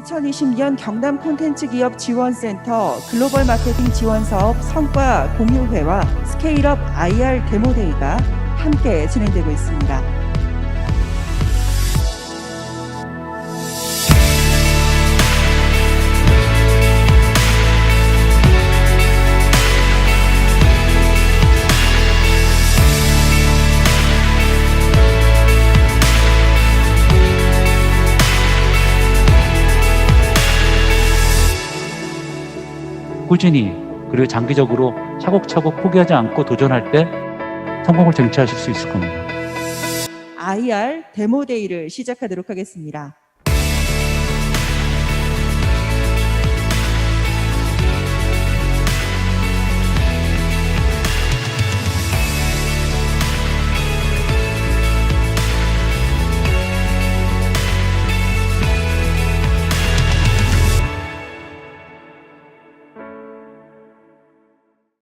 2020년 경남 콘텐츠 기업 지원센터 글로벌 마케팅 지원 사업 성과 공유회와 스케일업 IR 데모데이가 함께 진행되고 있습니다. 꾸준히 그리고 장기적으로 차곡차곡 포기하지 않고 도전할 때 성공을 쟁취하실 수 있을 겁니다. IR 데모데이를 시작하도록 하겠습니다.